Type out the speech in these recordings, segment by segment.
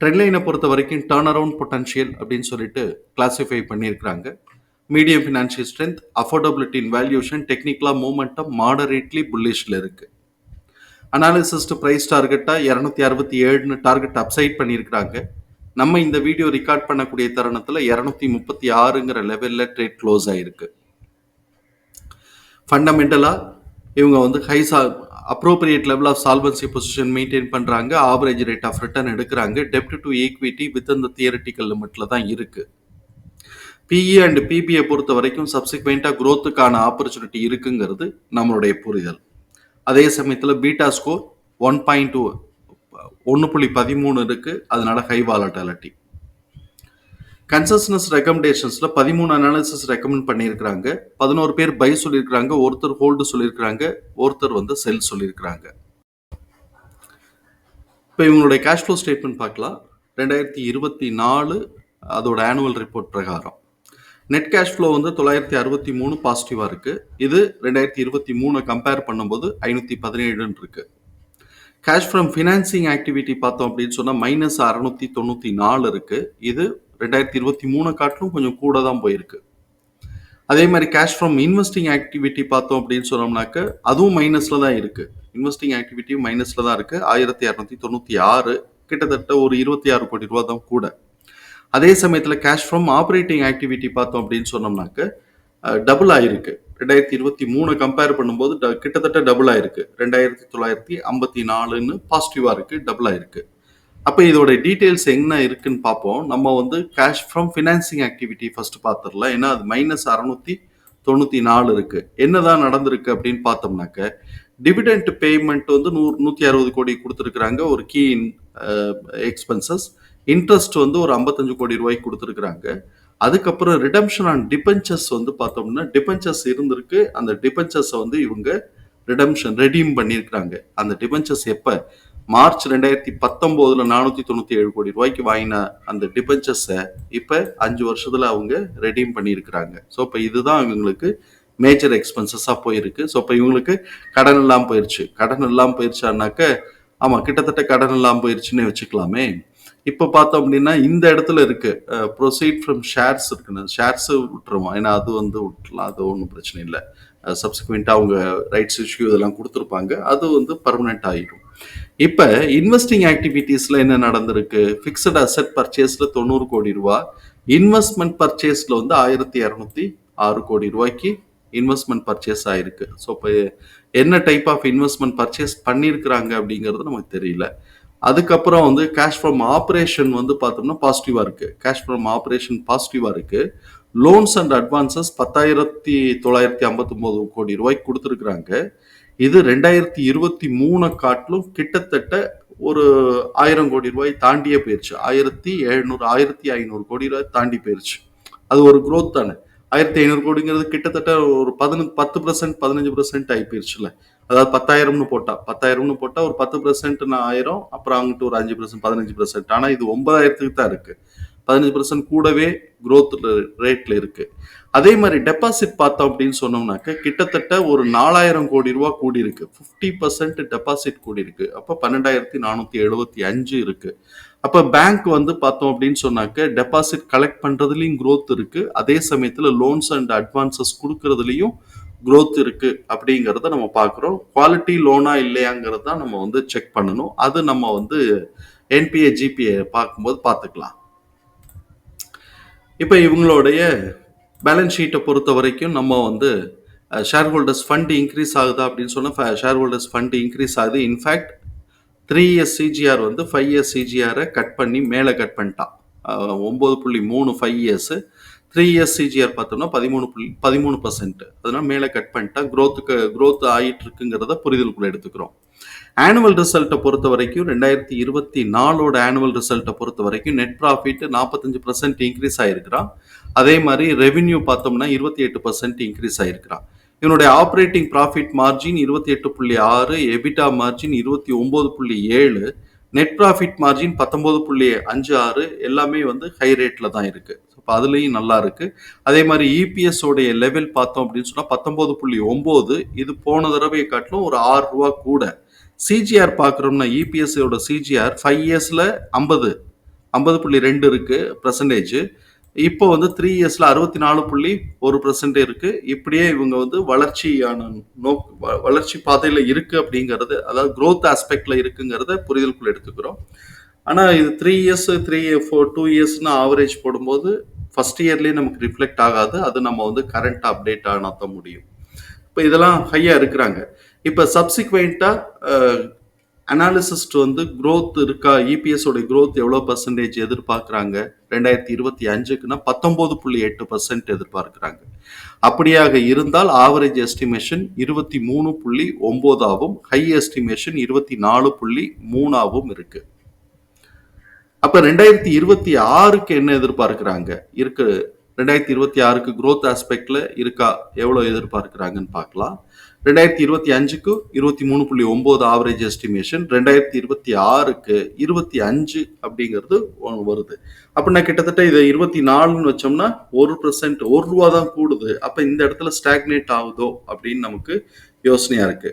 ட்ரெண்ட்லைனை பொறுத்த வரைக்கும் turn around potential அப்படின்னு சொல்லிட்டு கிளாசிஃபை பண்ணியிருக்கிறாங்க. Medium financial strength affordability in valuation டெக்னிக்கலாக மூமெண்டம் மாடரேட்லி புல்லிஷில் இருக்குது அனாலிசிஸ்ட் ப்ரைஸ் டார்கெட்டாக இரநூத்தி அறுபத்தி ஏழுன்னு டார்கெட் அப்சைட் பண்ணியிருக்கிறாங்க. நம்ம இந்த வீடியோ ரெக்கார்ட் பண்ணக்கூடிய தருணத்தில் இரநூத்தி முப்பத்தி ஆறுங்கிற லெவலில் ட்ரேட் க்ளோஸ் ஆகிருக்கு ஃபண்டமெண்டலாக இவங்க வந்து ஹை சா appropriate level of solvency position maintain பண்ணுறாங்க ஆவரேஜ் ரேட் ஆஃப் ரிட்டர்ன் எடுக்கிறாங்க. டெப்ட் டு ஈக்விட்டி வித் இந்த தியரட்டிக்கல் லிமிட்டில் தான் இருக்குது பிஇ அண்ட் பிபிஐ பொறுத்த வரைக்கும் சப்சிக்வெண்ட்டாக க்ரோத்துக்கான ஆப்பர்ச்சுனிட்டி இருக்குங்கிறது நம்மளுடைய புரிதல். அதே சமயத்தில் beta score one point two ஒன்று புள்ளி பதிமூணு இருக்குது அதனால் ஹை வாலட்டாலிட்டி கன்சஸ்னஸ் ரெக்கமெண்டேஷன்ஸ்ல பதிமூணு அனாலிசிஸ் ரெக்கமெண்ட் பண்ணியிருக்கிறாங்க. பதினோரு பேர் பை சொல்லியிருக்கிறாங்க ஒருத்தர் ஹோல்டு சொல்லியிருக்கிறாங்க ஒருத்தர் வந்து செல் சொல்லியிருக்கிறாங்க. இப்போ இவங்களுடைய கேஷ் ஃப்ளோ ஸ்டேட்மெண்ட் பார்க்கலாம். ரெண்டாயிரத்தி இருபத்தி நாலு அதோட ஆனுவல் ரிப்போர்ட் பிரகாரம். நெட் கேஷ் ஃப்ளோ வந்து தொள்ளாயிரத்தி அறுபத்தி மூணு பாசிட்டிவாக இருக்குது இது ரெண்டாயிரத்தி இருபத்தி மூணு கம்பேர் பண்ணும்போது ஐநூற்றி பதினேழுன்னு இருக்குது கேஷ் ஃப்ரம் ஃபினான்சிங் ஆக்டிவிட்டி பார்த்தோம் அப்படின்னு சொன்னால் மைனஸ் அறநூற்றி தொண்ணூற்றி நாலு இருக்குது இது ரெண்டாயிரத்தி இருபத்தி மூணு காட்டிலும் கொஞ்சம் கூட தான் போயிருக்கு. அதே மாதிரி கேஷ் ஃப்ரம் இன்வெஸ்டிங் ஆக்டிவிட்டி பார்த்தோம் அப்படின்னு சொன்னோம்னாக்க அதுவும் மைனஸில் தான் இருக்குது இன்வெஸ்டிங் ஆக்டிவிட்டியும் மைனஸில் தான் இருக்குது ஆயிரத்தி இரநூத்தி தொண்ணூற்றி ஆறு கிட்டத்தட்ட ஒரு இருபத்தி ஆறு கோடி ரூபா தான் கூட. அதே சமயத்தில் கேஷ் ஃப்ரம் ஆப்ரேட்டிங் ஆக்டிவிட்டி பார்த்தோம் அப்படின்னு சொன்னோம்னாக்க டபுள் ஆயிருக்கு. ரெண்டாயிரத்தி இருபத்தி மூணு கம்பேர் பண்ணும்போது கிட்டத்தட்ட டபுள் ஆயிருக்கு. ரெண்டாயிரத்தி தொள்ளாயிரத்தி ஐம்பத்தி நாலுன்னு பாசிட்டிவாக இருக்குது டபுள் ஆயிருக்கு. அப்போ இதோட டீட்டெயில்ஸ் என்ன இருக்குன்னு பார்ப்போம். நம்ம வந்து cash from financing activity first பார்த்துடலாம். ஏன்னா அது மைனஸ் அறநூற்றி தொண்ணூற்றி நாலு இருக்கு. என்னதான் நடந்திருக்கு அப்படின்னு பார்த்தோம்னாக்க டிவிடெண்ட் பேமெண்ட் வந்து நூறு நூற்றி அறுபது கோடி கொடுத்துருக்குறாங்க. ஒரு கீ எக்ஸ்பென்சஸ் இன்ட்ரெஸ்ட் வந்து ஒரு ஐம்பத்தஞ்சு கோடி ரூபாய்க்கு கொடுத்துருக்குறாங்க. அதுக்கப்புறம் ரிடம்ஷன் ஆன் டிபென்ச்சர்ஸ் வந்து பார்த்தோம்னா டிபென்ச்சர்ஸ் இருந்திருக்கு. அந்த டிபென்ச்சர்ஸை வந்து இவங்க ரிடம்ஷன் ரெடீம் பண்ணியிருக்கிறாங்க. அந்த டிபென்ச்சர்ஸ் எப்போ? மார்ச் ரெண்டாயிரத்தி பத்தொம்போதுல நானூற்றி தொண்ணூற்றி ஏழு கோடி ரூபாய்க்கு வாங்கின அந்த டிபென்ச்சர்ஸை இப்போ அஞ்சு வருஷத்தில் அவங்க ரெடீம் பண்ணியிருக்கிறாங்க. ஸோ இப்போ இதுதான் இவங்களுக்கு மேஜர் எக்ஸ்பென்சஸாக போயிருக்கு. ஸோ இப்போ இவங்களுக்கு கடன் இல்லாமல் போயிடுச்சு கடன் இல்லாமல் போயிடுச்சானாக்க ஆமாம் கிட்டத்தட்ட கடன் இல்லாமல் போயிடுச்சுன்னு வச்சுக்கலாமே. இப்போ பார்த்தோம் அப்படின்னா இந்த இடத்துல இருக்கு. ப்ரொசீட் ஃப்ரம் ஷேர்ஸ் இருக்குன்னு. ஷேர்ஸ் விட்டுருவோம். ஏன்னா அது வந்து விட்டுலாம் அது ஒன்றும் பிரச்சனை இல்லை. சப்சிக்வெண்ட்டாக அவங்க ரைட்ஸ் இஷ்யூ இதெல்லாம் கொடுத்துருப்பாங்க. அது வந்து பர்மனெண்ட் ஆகிடும் இப்போ இன்வெஸ்டிங் ஆக்டிவிட்டீஸில் என்ன நடந்திருக்கு? ஃபிக்ஸட் அசெட் பர்ச்சேஸில் தொண்ணூறு கோடி ரூபா. இன்வெஸ்ட்மெண்ட் பர்ச்சேஸில் வந்து ஆயிரத்தி இரநூத்தி ஆறு கோடி ரூபாய்க்கு இன்வெஸ்ட்மெண்ட் பர்ச்சேஸ் ஆகிருக்கு ஸோ இப்போ என்ன டைப் ஆஃப் இன்வெஸ்ட்மெண்ட் பர்ச்சேஸ் பண்ணியிருக்கிறாங்க அப்படிங்கிறது நமக்கு தெரியல. அதுக்கப்புறம் வந்து கேஷ் ஃப்ரம் ஆப்ரேஷன் வந்து பார்த்தோம்னா பாசிட்டிவாக இருக்குது கேஷ் ஃப்ரம் ஆப்ரேஷன் பாசிட்டிவாக இருக்குது லோன்ஸ் அண்ட் அட்வான்சஸ் பத்தாயிரத்தி தொள்ளாயிரத்தி ஐம்பத்தொம்போது கோடி ரூபாய்க்கு கொடுத்துருக்குறாங்க. இது ரெண்டாயிரத்தி இருபத்தி மூணு காட்டிலும் கிட்டத்தட்ட ஒரு ஆயிரம் கோடி ரூபாய் தாண்டியே போயிடுச்சு ஆயிரத்தி எழுநூறு ஆயிரத்தி ஐநூறு கோடி ரூபாய் தாண்டி போயிடுச்சு அது ஒரு குரோத் தானே. ஆயிரத்தி ஐநூறு கோடிங்கிறது கிட்டத்தட்ட ஒரு பதினஞ்சு பத்து பர்சன்ட் பதினஞ்சு பர்சன்ட் ஆகி போயிடுச்சுல அதாவது பத்தாயிரம்னு போட்டா. பத்தாயிரம்னு போட்டா ஒரு பத்து பர்சன்ட்னு ஆயிரம் அப்புறம் அங்கிட்டு ஒரு அஞ்சு பர்சன்ட் பதினஞ்சு பர்சன்ட் ஆனால் இது ஒன்பதாயிரத்துக்கு தான் இருக்கு. பதினஞ்சு பர்சன்ட் கூடவே க்ரோத் ரேட்ல இருக்கு. அதே மாதிரி டெபாசிட் பார்த்தோம் அப்படின்னு சொன்னோம்னாக்க கிட்டத்தட்ட ஒரு நாலாயிரம் கோடி ரூபா கூடி இருக்கு ஃபிஃப்டி பர்சன்ட் டெபாசிட் கூடி இருக்கு அப்போ பன்னெண்டாயிரத்தி நானூற்றி எழுபத்தி அஞ்சு இருக்கு. அப்போ பேங்க் வந்து பார்த்தோம் அப்படின்னு சொன்னாக்க டெபாசிட் கலெக்ட் பண்ணுறதுலையும் க்ரோத் இருக்கு. அதே சமயத்தில் லோன்ஸ் அண்ட் அட்வான்சஸ் கொடுக்கறதுலையும் க்ரோத் இருக்கு அப்படிங்கிறத நம்ம பார்க்குறோம். குவாலிட்டி லோனா இல்லையாங்கிறது தான் நம்ம வந்து செக் பண்ணணும். அது நம்ம வந்து என்பிஏ ஜிபிஏ பார்க்கும்போது பார்த்துக்கலாம். இப்போ இவங்களுடைய பேலன்ஸ் ஷீட்டை பொறுத்த வரைக்கும் நம்ம வந்து ஷேர் ஹோல்டர்ஸ் ஃபண்ட் இன்க்ரீஸ் ஆகுதா அப்படின்னு சொன்னால் ஷேர் ஹோல்டர்ஸ் ஃபண்ட் இன்க்ரீஸ் ஆகுது. In fact three years CAGR வந்து ஃபைவ் இயர்ஸ் சிஜிஆரை கட் பண்ணி மேலே கட் பண்ணிட்டான். ஒம்பது புள்ளி மூணு five years three years CAGR பார்த்தோம்னா பதிமூணு புள்ளி பதிமூணு பர்சன்ட் அதனால் மேலே கட் பண்ணிட்டா க்ரோத்துக்கு க்ரோத் ஆகிட்டு இருக்குங்கிறத புரிதலுக்குள்ள எடுத்துக்கிறோம். ஆனுவல் ரிசல்ட்டை பொறுத்த வரைக்கும் ரெண்டாயிரத்தி இருபத்தி நாலோட ஆனுவல் ரிசல்ட்டை பொறுத்த வரைக்கும் நெட் ப்ராஃபிட் நாற்பத்தஞ்சு பர்சன்ட் இன்க்ரீஸ் ஆகிருக்கிறான் அதே மாதிரி ரெவின்யூ பார்த்தோம்னா இருபத்தி எட்டு பர்சன்ட் இன்க்ரீஸ் ஆகிருக்கிறான் இவனுடைய ஆப்ரேட்டிங் ப்ராஃபிட் மார்ஜின் இருபத்தி எட்டு புள்ளி ஆறு எபிட்டா மார்ஜின் இருபத்தி ஒம்பது புள்ளி ஏழு நெட் ப்ராஃபிட் மார்ஜின் பத்தொம்போது புள்ளி அஞ்சு ஆறு எல்லாமே வந்து ஹை ரேட்டில் தான் இருக்குது இப்போ அதுலேயும் நல்லா இருக்குது அதே மாதிரி இபிஎஸோடைய லெவல் பார்த்தோம் அப்படின்னு சொன்னால் பத்தொம்போது புள்ளி ஒம்பது இது போன தடவையை காட்டிலும் ஒரு ஆறு ரூபா கூட. சிஜிஆர் பார்க்குறோம்னா இபிஎஸ்சியோட சிஜிஆர் ஃபைவ் இயர்ஸில் ஐம்பது ஐம்பது புள்ளி ரெண்டு இருக்குது பர்சன்டேஜ் இப்போ வந்து த்ரீ இயர்ஸில் அறுபத்தி நாலு புள்ளி ஒரு பர்சன்ட் இருக்குது இப்படியே இவங்க வந்து வளர்ச்சியான நோக் வ- வளர்ச்சி பாதையில் இருக்குது அப்படிங்கிறது அதாவது க்ரோத் ஆஸ்பெக்டில் இருக்குங்கிறத புரிதலுக்குள்ள எடுத்துக்கிறோம். ஆனால் இது three years three four two இயர்ஸ்னு average போடும்போது ஃபர்ஸ்ட் இயர்லேயே நமக்கு ரிஃப்ளெக்ட் ஆகாது. அது நம்ம வந்து கரண்ட் அப்டேட் ஆனால் தான் முடியும். இப்போ இதெல்லாம் ஹையாக இருக்கிறாங்க. இப்போ சப்சிக்வெண்ட்டாக அனாலிசிஸ்ட் வந்து க்ரோத் இருக்கா? இபிஎஸோடைய க்ரோத் எவ்வளோ பர்சன்டேஜ் எதிர்பார்க்குறாங்க? ரெண்டாயிரத்தி இருபத்தி அஞ்சுக்குன்னா பத்தொம்போது புள்ளி எட்டு பர்சன்ட் எதிர்பார்க்குறாங்க. அப்படியாக இருந்தால் ஆவரேஜ் எஸ்டிமேஷன் இருபத்தி மூணு புள்ளி ஒம்போதாகவும் ஹை எஸ்டிமேஷன் இருபத்தி நாலு புள்ளி மூணாவும் இருக்கு. அப்போ ரெண்டாயிரத்தி இருபத்தி ஆறுக்கு என்ன எதிர்பார்க்குறாங்க? இருக்கு. ரெண்டாயிரத்தி இருபத்தி ஆறுக்கு க்ரோத் ஆஸ்பெக்டில் இருக்கா? எவ்வளோ எதிர்பார்க்குறாங்கன்னு பார்க்கலாம். ரெண்டாயிரத்தி இருபத்தி அஞ்சுக்கு இருபத்தி மூணு புள்ளி ஒன்பது ஆவரேஜ் எஸ்டிமேஷன் ரெண்டாயிரத்தி இருபத்தி ஆறுக்கு இருபத்தி அஞ்சு அப்படிங்கிறது வருது. அப்படின்னா கிட்டத்தட்ட இதை இருபத்தி நாலுன்னு வச்சோம்னா ஒரு பர்சன்ட் ஒரு ரூபா தான் கூடுது. அப்போ இந்த இடத்துல ஸ்டாக்னேட் ஆகுதோ அப்படின்னு நமக்கு யோசனையா இருக்கு.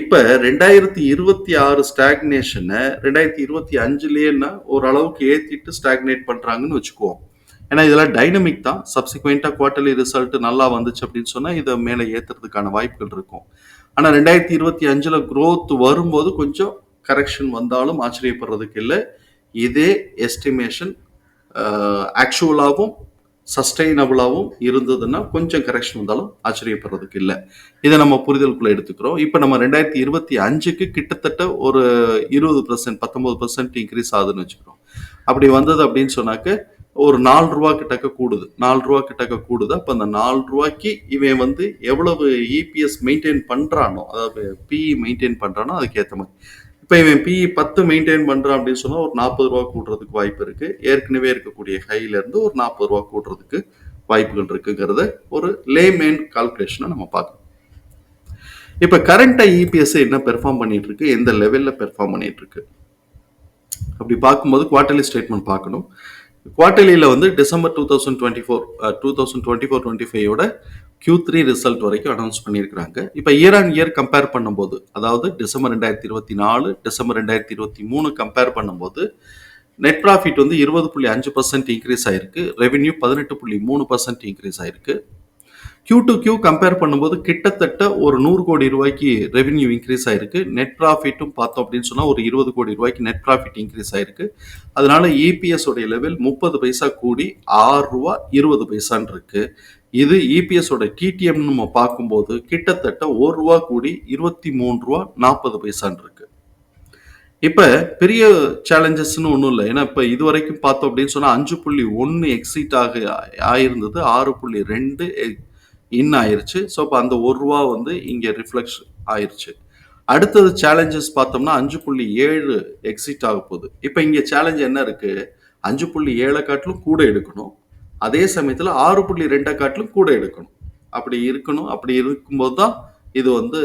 இப்போ ரெண்டாயிரத்தி இருபத்தி ஆறு ஸ்டாக்னேஷனை ரெண்டாயிரத்தி இருபத்தி அஞ்சுலேன்னா ஓரளவுக்கு ஏற்றிட்டு ஸ்டாக்னேட் பண்ணுறாங்கன்னு வச்சுக்குவோம். ஏன்னா இதெல்லாம் டைனமிக் தான். சப்சிக்வெண்ட்டாக குவார்ட்டர்லி ரிசல்ட் நல்லா வந்துச்சு அப்படின்னு சொன்னால் இதை மேலே ஏற்றுறதுக்கான வாய்ப்புகள் இருக்கும். ஆனால் ரெண்டாயிரத்தி இருபத்தி அஞ்சில் க்ரோத் வரும்போது கொஞ்சம் கரெக்ஷன் வந்தாலும் ஆச்சரியப்படுறதுக்கு இல்லை. இதே எஸ்டிமேஷன் ஆக்சுவலாகவும் சஸ்டைனபிளாகவும் இருந்ததுன்னா கொஞ்சம் கரெக்ஷன் வந்தாலும் ஆச்சரியப்படுறதுக்கு இல்லை. இதை நம்ம புரிதலுக்குள்ளே எடுத்துக்கிறோம். இப்போ நம்ம ரெண்டாயிரத்தி இருபத்தி அஞ்சுக்கு கிட்டத்தட்ட ஒரு இருபது பர்சன்ட் பத்தொம்பது பர்சன்ட் இன்க்ரீஸ் ஆகுதுன்னு வச்சுக்கிறோம். அப்படி வந்தது அப்படின்னு சொன்னாக்க ஒரு நாலு ரூபா கிட்டக்க கூடுது. நாலு ரூபா கிட்டக்க கூடுது. அப்போ அந்த நாலு ரூபாய்க்கு இவன் வந்து எவ்வளவு இபிஎஸ் மெயின்டைன் பண்ணுறானோ அதாவது பிஇ மெயின்டைன் பண்ணுறானோ அதுக்கேற்ற மாதிரி. இப்போ இவன் பிஇ பத்து மெயின்டைன் பண்ணுறான் அப்படின்னு சொன்னால் ஒரு நாற்பது ரூபா கூடுறதுக்கு வாய்ப்பு இருக்குது ஏற்கனவே இருக்கக்கூடிய ஹைலேருந்து ஒரு நாற்பது ரூபா கூடுறதுக்கு வாய்ப்புகள் இருக்குங்கிறத ஒரு லேமேன் கால்குலேஷனை நம்ம பார்க்கணும். இப்போ கரண்ட்டாக இபிஎஸ் என்ன பெர்ஃபார்ம் பண்ணிட்டு இருக்கு? எந்த லெவலில் பெர்ஃபார்ம் பண்ணிட்டு இருக்கு? அப்படி பார்க்கும்போது குவார்டர்லி ஸ்டேட்மெண்ட் பார்க்கணும். குவார்டர்லியில் வந்து December two thousand twenty four two thousand twenty four twenty ஃபைவோட Q three result வரைக்கும் அனௌன்ஸ் பண்ணியிருக்கிறாங்க. இப்போ இயர் ஆன் இயர் கம்பேர் பண்ணும்போது அதாவது டிசம்பர் ரெண்டாயிரத்தி இருபத்தி நாலு டிசம்பர் ரெண்டாயிரத்தி இருபத்தி மூணு கம்பேர் பண்ணும்போது நெட் ப்ராஃபிட் வந்து இருபது புள்ளி அஞ்சு பர்சன்ட் இன்க்ரீஸ் ஆயிருக்கு. ரெவென்யூ பதினெட்டு புள்ளி மூணு பர்சன்ட் இன்க்ரீஸ் ஆயிருக்கு. கியூ டு கியூ கம்பேர் பண்ணும்போது கிட்டத்தட்ட ஒரு நூறு கோடி ரூபாய்க்கு ரெவென்யூ இன்க்ரீஸ் ஆயிருக்கு. நெட் ப்ராஃபிட்டும் பார்த்தோம் அப்படின்னு சொன்னால் ஒரு இருபது கோடி ரூபாய்க்கு நெட் ப்ராஃபிட் இன்க்ரீஸ் ஆயிருக்கு. அதனால இபிஎஸ் உடைய லெவல் முப்பது பைசா கூடி ஆறு ரூபா இருபது பைசான் இருக்கு. இது இபிஎஸ் ஓட நம்ம பார்க்கும்போது கிட்டத்தட்ட ஒரு ரூபா கூடி இருபத்தி மூணு ரூபா நாற்பது பைசான்னு இருக்கு. இப்போ பெரிய சேலஞ்சஸ்னு ஒன்றும் இல்லை. ஏன்னா இப்போ இது வரைக்கும் பார்த்தோம் அப்படின்னு சொன்னால் அஞ்சு புள்ளி ஒன்று எக்ஸிட் ஆக ஆயிருந்தது. ஆறு புள்ளி ரெண்டு இன் ஆயிடுச்சு ஸோ இப்போ அந்த ஒரு ரூபா வந்து இங்கே ரிஃப்ளெக்ஷ் ஆயிடுச்சு அடுத்தது சேலஞ்சஸ் பார்த்தோம்னா அஞ்சு புள்ளி ஏழு எக்ஸிட் ஆக போகுது. இப்போ இங்கே சேலஞ்ச் என்ன இருக்குது அஞ்சு புள்ளி ஏழை காட்டிலும் கூட எடுக்கணும். அதே சமயத்தில் ஆறு புள்ளி ரெண்டை காட்டிலும் கூட எடுக்கணும். அப்படி இருக்கணும். அப்படி இருக்கும்போது தான் இது வந்து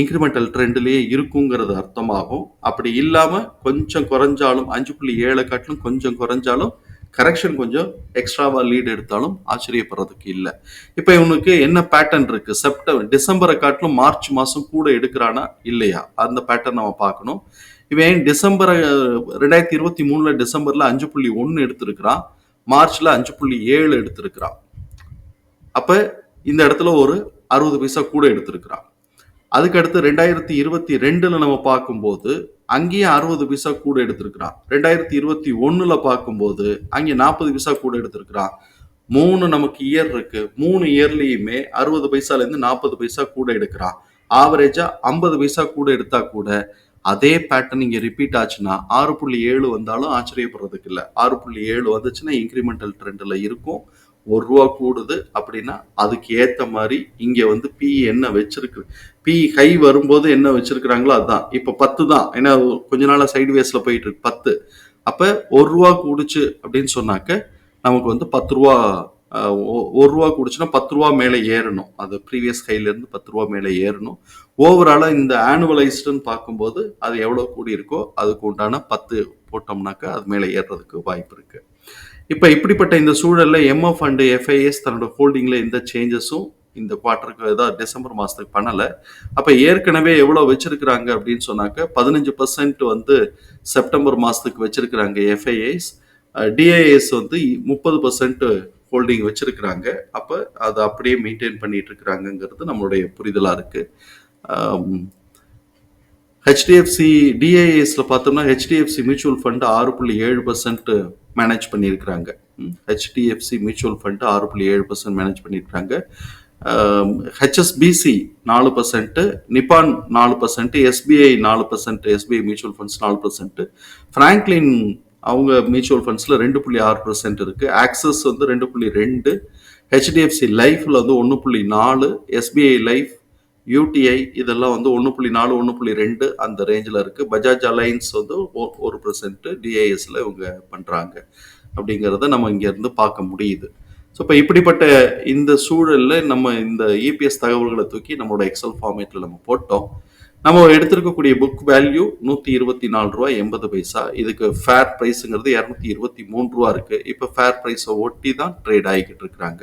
இன்க்ரிமெண்டல் ட்ரெண்ட்லேயே இருக்குங்கிறது அர்த்தமாகும். அப்படி இல்லாமல் கொஞ்சம் குறைஞ்சாலும் அஞ்சு புள்ளி ஏழை காட்டிலும் கொஞ்சம் குறைஞ்சாலும் கரெக்ஷன் கொஞ்சம் எக்ஸ்ட்ராவா லீட் எடுத்தாலும் ஆச்சரியப்படுறதுக்கு இல்லை. இப்போ இவனுக்கு என்ன பேட்டர்ன் இருக்கு? செப்டம்பர் டிசம்பரை காட்டிலும் மார்ச் மாதம் கூட எடுக்கிறானா? இல்லையா? அந்த பேட்டர்ன் நம்ம பார்க்கணும். இவன் டிசம்பரை ரெண்டாயிரத்தி இருபத்தி மூணுல டிசம்பர்ல அஞ்சு புள்ளி ஒன்று எடுத்திருக்கிறான். மார்ச்ல அஞ்சு புள்ளி ஏழு எடுத்திருக்கிறான். அப்ப இந்த இடத்துல ஒரு அறுபது பைசா கூட எடுத்திருக்கிறான். அதுக்கடுத்து ரெண்டாயிரத்தி இருபத்தி ரெண்டுல நம்ம பார்க்கும்போது அங்கேயும் அறுபது பைசா கூட எடுத்திருக்கிறான். ரெண்டாயிரத்தி இருபத்தி ஒண்ணுல பார்க்கும்போது அங்கே நாற்பது பைசா கூட எடுத்திருக்கிறான். மூணு நமக்கு இயர் இருக்கு. மூணு இயர்லயுமே அறுபது பைசால இருந்து நாற்பது பைசா கூட எடுக்கிறான். ஆவரேஜா ஐம்பது பைசா கூட எடுத்தா கூட அதே பேட்டர்ன் இங்கே ரிப்பீட் ஆச்சுன்னா ஆறு புள்ளி ஏழு வந்தாலும் ஆச்சரியப்படுறதுக்கு இல்லை. ஆறு புள்ளி ஏழு வந்துச்சுன்னா இன்க்ரிமெண்டல் ட்ரெண்டில் இருக்கும். ஒரு ரூபா கூடுது அப்படின்னா அதுக்கு ஏற்ற மாதிரி இங்க வந்து பி என்ன வச்சிருக்கு பி ஹை வரும்போது என்ன வச்சிருக்கிறாங்களோ அதுதான் இப்ப பத்து தான். ஏன்னா கொஞ்ச நாளா சைடு வேஸ்ல போயிட்டு இருக்கு பத்து. அப்ப ஒரு ரூபா கூடுச்சு அப்படின்னு சொன்னாக்க நமக்கு வந்து பத்து ரூபா ஒ- ஒரு ரூபா கூடுச்சுன்னா பத்து ரூபா மேலே ஏறணும். அது ப்ரீவியஸ் கையில இருந்து பத்து ரூபா மேலே ஏறணும். ஓவராலாக இந்த ஆனுவலைஸ்டுன்னு பார்க்கும்போது அது எவ்வளோ கூடி இருக்கோ அதுக்கு உண்டான பத்து போட்டோம்னாக்கா அது மேலே ஏறுறதுக்கு வாய்ப்பு இருக்குது இப்போ இப்படிப்பட்ட இந்த சூழலில் எம்எஃப் அண்டு எஃப்ஐஎஸ் தன்னோட ஹோல்டிங்கில் எந்த சேஞ்சஸும் இந்த குவார்ட்டருக்கு ஏதாவது டிசம்பர் மாதத்துக்கு பண்ணலை. அப்போ ஏற்கனவே எவ்வளோ வச்சுருக்கிறாங்க அப்படின்னு சொன்னாக்க பதினஞ்சு பர்சன்ட் வந்து செப்டம்பர் மாதத்துக்கு வச்சுருக்கிறாங்க எஃப்ஐஎஸ் டிஐஎஸ் வந்து முப்பது பர்சன்ட் ஹோல்டிங் வச்சுருக்கிறாங்க. அப்போ அதை அப்படியே மெயின்டைன் பண்ணிட்டு இருக்கிறாங்கங்கிறது நம்மளுடைய புரிதலாக இருக்குது ஹெச்டிஎஃப்சி டிஐஎஸில் பார்த்தோம்னா ஹெச்டிஎஃப்சி மியூச்சுவல் ஃபண்டு ஆறு புள்ளி ஏழு பர்சன்ட் மேனேஜ் பண்ணியிருக்கிறாங்க. ஹெச்டிஎஃப்சி மியூச்சுவல் ஃபண்ட் ஆறு புள்ளி ஏழு பர்சன்ட் மேனேஜ் பண்ணியிருக்கிறாங்க. ஹெச்எஸ்பிசி நாலு பர்சன்ட்டு நிப்பான் நாலு பர்சன்ட்டு எஸ்பிஐ நாலு பர்சன்ட் எஸ்பிஐ மியூச்சுவல் ஃபண்ட்ஸ் நாலு பர்சன்ட்டு ஃப்ராங்க்லின் அவங்க மியூச்சுவல் ஃபண்ட்ஸில் ரெண்டு புள்ளி ஆறு பர்சன்ட் இருக்குது ஆக்சஸ் வந்து ரெண்டு புள்ளி ரெண்டு. ஹெச்டிஎஃப்சி லைஃப்பில் வந்து ஒன்று புள்ளி நாலு. எஸ்பிஐ லைஃப் யூடிஐ இதெல்லாம் வந்து ஒன்று புள்ளி நாலு ஒன்று புள்ளி ரெண்டு அந்த ரேஞ்சில் இருக்குது பஜாஜ் அலைன்ஸ் வந்து ஒரு பர்சன்ட்டு டிஐஎஸில் இவங்க பண்ணுறாங்க அப்படிங்கிறத நம்ம இங்கேருந்து பார்க்க முடியுது. ஸோ இப்போ இப்படிப்பட்ட இந்த சூழலில் நம்ம இந்த இபிஎஸ் தகவல்களை தூக்கி நம்மளோட எக்ஸல் ஃபார்மேட்டில் நம்ம போட்டோம். நம்ம எடுத்திருக்கக்கூடிய புக் வேல்யூ நூற்றி இருபத்தி நாலு ரூபா எண்பது பைசா. இதுக்கு ஃபேர் ப்ரைஸுங்கிறது இரநூத்தி இருபத்தி மூணு ரூபா இருக்கு. இப்போ ஃபேர் ப்ரைஸை ஒட்டி தான் ட்ரேட் ஆகிக்கிட்டு இருக்கிறாங்க.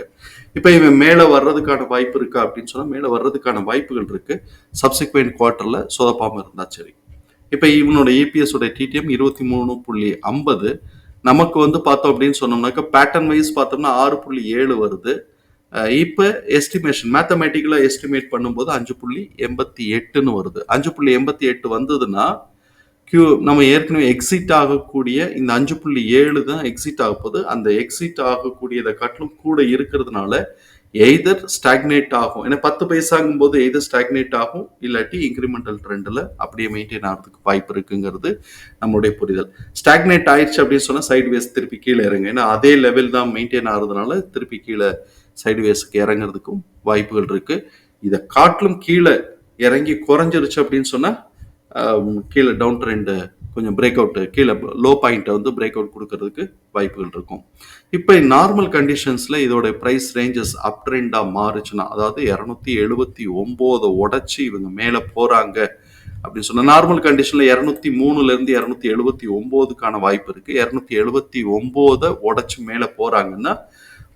இப்போ இவன் மேலே வர்றதுக்கான வாய்ப்பு இருக்கா அப்படின்னு சொன்னால் மேலே வர்றதுக்கான வாய்ப்புகள் இருக்கு. சப்சிக்வெண்ட் குவார்ட்டரில் சொதப்பாமல் இருந்தால் சரி. இப்போ இவனோட இபிஎஸ் உடைய டிடிஎம் இருபத்தி மூணு புள்ளி ஐம்பது. நமக்கு வந்து பார்த்தோம் அப்படின்னு சொன்னோம்னாக்க பேட்டர்ன் வைஸ் பார்த்தோம்னா ஆறு புள்ளி ஏழு வருது. இப்போ எஸ்டிமேஷன் மேத்தமேட்டிக்கலாக எஸ்டிமேட் பண்ணும்போது அஞ்சு புள்ளி எண்பத்தி எட்டுன்னு வருது. அஞ்சு புள்ளி எண்பத்தி எட்டு வந்ததுன்னா கியூ நம்ம ஏற்கனவே எக்ஸிட் ஆகக்கூடிய இந்த அஞ்சு புள்ளி ஏழு தான் எக்ஸிட் ஆக போகுது. அந்த எக்ஸிட் ஆகக்கூடியதை காட்டிலும் கூட இருக்கிறதுனால எய்தர் ஸ்டாக்னேட் ஆகும். ஏன்னா பத்து பைசாங்கும் போது எய்தர் ஸ்டாக்னேட் ஆகும் இல்லாட்டி இன்க்ரிமெண்டல் ட்ரெண்டில் அப்படியே மெயின்டைன் ஆகிறதுக்கு வாய்ப்பு இருக்குங்கிறது நம்மளுடைய புரிதல். ஸ்டாக்னேட் ஆயிடுச்சு அப்படின்னு சொன்னால் சைடு வேஸ் திருப்பி கீழே இறங்க. ஏன்னா அதே லெவல் தான் மெயின்டைன் ஆகிறதுனால திருப்பி கீழே சைடுவேஸுக்கு இறங்குறதுக்கும் வாய்ப்புகள் இருக்குது இதை காட்டிலும் கீழே இறங்கி குறைஞ்சிருச்சு அப்படின்னு சொன்னால் கீழே டவுன் ட்ரெண்டு கொஞ்சம் பிரேக் அவுட்டு கீழே லோ பாயிண்ட்டை வந்து பிரேக் அவுட் கொடுக்கறதுக்கு வாய்ப்புகள் இருக்கும். இப்போ நார்மல் கண்டிஷன்ஸில் இதோட ப்ரைஸ் ரேஞ்சஸ் அப் ட்ரெண்டாக மாறுச்சுன்னா அதாவது இரநூத்தி எழுபத்தி ஒம்போதை உடச்சி இவங்க மேலே போகிறாங்க அப்படின்னு சொன்னால் நார்மல் கண்டிஷனில் இரநூத்தி மூணுலேருந்து இரநூத்தி எழுபத்தி ஒம்போதுக்கான வாய்ப்பு இருக்குது இரநூத்தி எழுபத்தி ஒம்போதை உடச்சி மேலே போகிறாங்கன்னா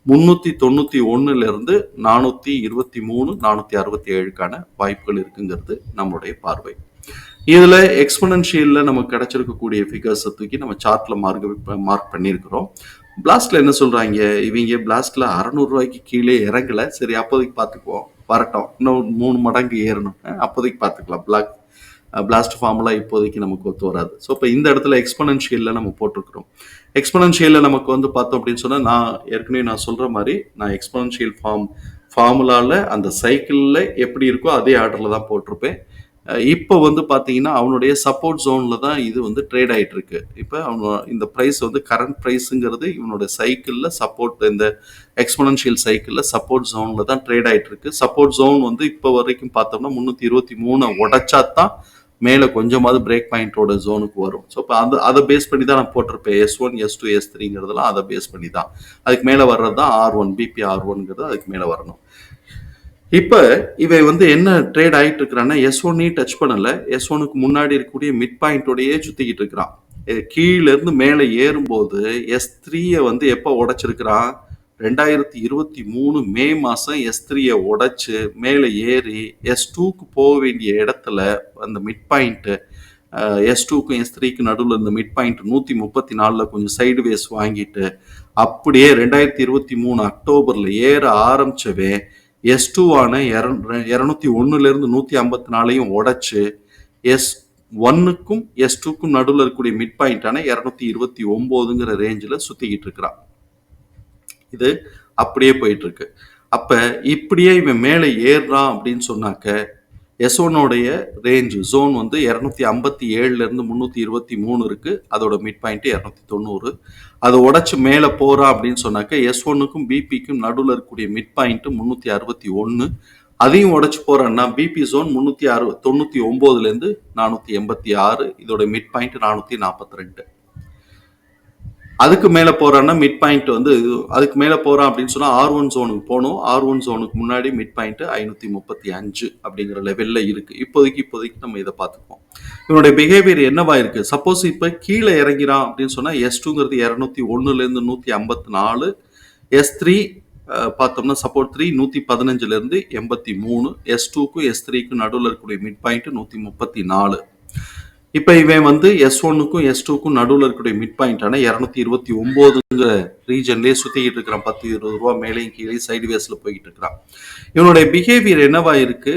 முன்னூத்தி தொண்ணூத்தி ஒன்றுலேருந்து இருந்து நானூத்தி இருபத்தி மூணு நானூத்தி அறுபத்தி ஏழுக்கான வாய்ப்புகள் இருக்குங்கிறது நம்மளுடைய பார்வை. இதுல எக்ஸ்பனன்ஷியல்ல நமக்கு கிடைச்சிருக்கக்கூடிய ஃபிகர்ஸை தூக்கி நம்ம சார்ட்ல மார்க் மார்க் பண்ணியிருக்கிறோம். பிளாஸ்ட்ல என்ன சொல்றாங்க? இவங்க பிளாஸ்ட்ல அறநூறு ரூபாய்க்கு கீழே இறங்கல. சரி அப்போதைக்கு பார்த்துக்குவோம். வரட்டும். இன்னும் மூணு மடங்கு ஏறணும். அப்போதைக்கு பார்த்துக்கலாம். பிளாக் பிளாஸ்ட் ஃபார்முலா இப்போதைக்கு நமக்கு ஒத்து வராது. ஸோ இப்போ இந்த இடத்துல எக்ஸ்பனன்ஷியலில் நம்ம போட்டிருக்கிறோம். எக்ஸ்பனன்ஷியலில் நமக்கு வந்து பார்த்தோம் அப்படின்னு சொன்னால் நான் ஏற்கனவே நான் சொல்கிற மாதிரி நான் எக்ஸ்பனன்ஷியல் ஃபார்ம் ஃபார்முலாவில் அந்த சைக்கிளில் எப்படி இருக்கோ அதே ஆர்டரில் தான் போட்டிருப்பேன். இப்போ வந்து பார்த்தீங்கன்னா அவனுடைய சப்போர்ட் ஜோனில் தான் இது வந்து ட்ரேட் ஆயிட்டு இருக்கு. இப்போ அவனோட இந்த ப்ரைஸ் வந்து கரண்ட் ப்ரைஸுங்கிறது இவனோட சைக்கிளில் சப்போர்ட் இந்த எக்ஸ்பனன்ஷியல் சைக்கிளில் சப்போர்ட் ஜோனில் தான் ட்ரேட் ஆயிட்டு இருக்கு. சப்போர்ட் ஜோன் வந்து இப்போ வரைக்கும் பார்த்தோம்னா முந்நூற்றி இருபத்தி மூணை உடச்சா தான் மேலே கொஞ்சமாவது பிரேக் பாயிண்டோட ஜோனுக்கு வரும். ஸோ இப்போ அந்த அதை பேஸ் பண்ணி தான் நான் போட்டிருப்பேன். S one S two S த்ரீங்கிறதெல்லாம் அதை பேஸ் பண்ணி தான் அதுக்கு மேலே வர்றது தான் ஆர் ஒன் பிபி ஆர் ஒன்ங்கிறது அதுக்கு மேலே வரணும். இப்போ இவை வந்து என்ன ட்ரேட் ஆகிட்டு இருக்கிறான்னா எஸ் ஒன்னையும் டச் பண்ணலை. எஸ் ஒனுக்கு முன்னாடி இருக்கக்கூடிய மிட் பாயிண்டோடையே சுற்றிக்கிட்டு இருக்கிறான். கீழேருந்து மேலே ஏறும்போது எஸ் த்ரீயை வந்து எப்போ உடைச்சிருக்கிறான்? ரெண்டாயிரத்தி இருபத்தி மூணு மே மாதம் எஸ் த்ரீயை உடைச்சு மேலே ஏறி எஸ் டூக்கு போக வேண்டிய இடத்துல அந்த மிட் பாயிண்ட்டு எஸ் டூக்கும் எஸ் த்ரீக்கு நடுவில் இந்த மிட் பாயிண்ட் நூற்றி முப்பத்தி நாலில் கொஞ்சம் சைடு வேஸ் வாங்கிட்டு அப்படியே ரெண்டாயிரத்தி இருபத்தி மூணு அக்டோபரில் ஏற ஆரம்பித்தவே எஸ் டூ இரநூத்தி ஒன்றுலேருந்து நூற்றி ஐம்பத்தி நாலையும் உடைச்சு எஸ் ஒன்னுக்கும் எஸ் டூக்கும் நடுவில் இருக்கக்கூடிய மிட் பாயிண்டான இரநூத்தி இருபத்தி ஒம்போதுங்கிற ரேஞ்சில் சுற்றிக்கிட்டு இருக்கிறான். இது அப்படியே போயிட்டு இருக்கு அப்ப இப்படியே இவன் மேலே ஏறுறான் அப்படின்னு சொன்னாக்க எஸ் ரேஞ்சு ரேஞ்ச் ஜோன் வந்து இரநூத்தி ஐம்பத்தி ஏழுலேருந்து முந்நூற்றி இருபத்தி மூணு இருக்குது அதோட மிட் பாயிண்ட் இரநூத்தி தொண்ணூறு. அதை உடச்சி மேலே போகிறா அப்படின்னு சொன்னாக்க எஸ் ஒன்னுக்கும் பிபிக்கும் நடுவில் இருக்கக்கூடிய மிட் பாயிண்ட் முந்நூற்றி அறுபத்தி ஒன்று அதையும் உடச்சி போகிறேன்னா பிபி ஜோன் முந்நூற்றி அறு தொண்ணூற்றி ஒம்போதுலேருந்து நானூற்றி எண்பத்தி ஆறு. இதோட மிட் பாயிண்ட் நானூற்றி நாற்பத்தி ரெண்டு. அதுக்கு மேலே போகிறான்னா மிட் பாயிண்ட் வந்து அதுக்கு மேலே போகிறான் அப்படின்னு சொன்னால் ஆர் ஒன் ஜோனுக்கு போகணும். ஆர் ஒன் ஜோனுக்கு முன்னாடி மிட் பாயிண்ட் ஐநூற்றி முப்பத்தி அஞ்சு அப்படிங்கிற லெவலில் இருக்குது இப்போதைக்கு இப்போதைக்கு நம்ம இதை பார்த்துக்குவோம். இவனுடைய பிஹேவியர் என்னவா இருக்குது சப்போஸ் இப்போ கீழே இறங்கிறான் அப்படின்னு சொன்னால் எஸ் டூங்கிறது இரநூத்தி ஒன்றுலேருந்து நூற்றி ஐம்பத்தி நாலு எஸ் த்ரீ பார்த்தோம்னா சப்போர்ட் த்ரீ நூற்றி பதினஞ்சுலேருந்து எண்பத்தி மூணு எஸ் டூக்கும் எஸ் த்ரீக்கும் நடுவில் இருக்கக்கூடிய மிட் பாயிண்ட் நூற்றி முப்பத்தி நாலு. இப்போ இவன் வந்து எஸ் ஒன்னுக்கும் எஸ் டூக்கும் நடுவில் இருக்கக்கூடிய மிட் பாயிண்டான இரநூத்தி இருபத்தி ஒம்போதுங்கிற ரீஜன்லேயே சுற்றிக்கிட்டு இருக்கிறான். பத்து இருபது ரூபா மேலேயும் கீழே சைடு வேஸில் போய்கிட்டு இருக்கிறான். இவனுடைய பிஹேவியர் என்னவா இருக்கு?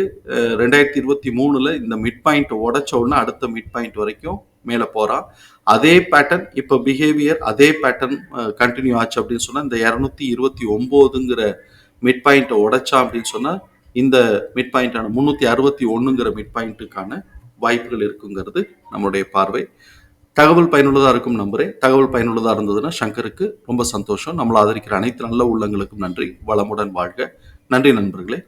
ரெண்டாயிரத்தி இருபத்தி மூணுல இந்த மிட் பாயிண்ட் உடச்ச உடனே அடுத்த மிட் பாயிண்ட் வரைக்கும் மேலே போகிறான் அதே பேட்டர்ன் இப்போ பிஹேவியர் அதே பேட்டர்ன் கண்டினியூ ஆச்சு அப்படின்னு சொன்னால் இந்த இரநூத்தி இருபத்தி ஒம்போதுங்கிற மிட் பாயிண்ட்டை உடைச்சா அப்படின்னு சொன்னால் இந்த மிட் பாயிண்டான முந்நூற்றி அறுபத்தி ஒன்றுங்கிற மிட் பாயிண்ட்டுக்கான வாய்ப்புகள் இருக்குங்கிறது நம்மளுடைய பார்வை. தகவல் பயனுள்ளதாக இருக்கும் நம்பரே தகவல் பயனுள்ளதாக இருந்ததுன்னா சங்கருக்கு ரொம்ப சந்தோஷம். நம்மளை ஆதரிக்கிற அனைத்து நல்ல உள்ளங்களுக்கும் நன்றி. வளமுடன் வாழ்க. நன்றி நண்பர்களே.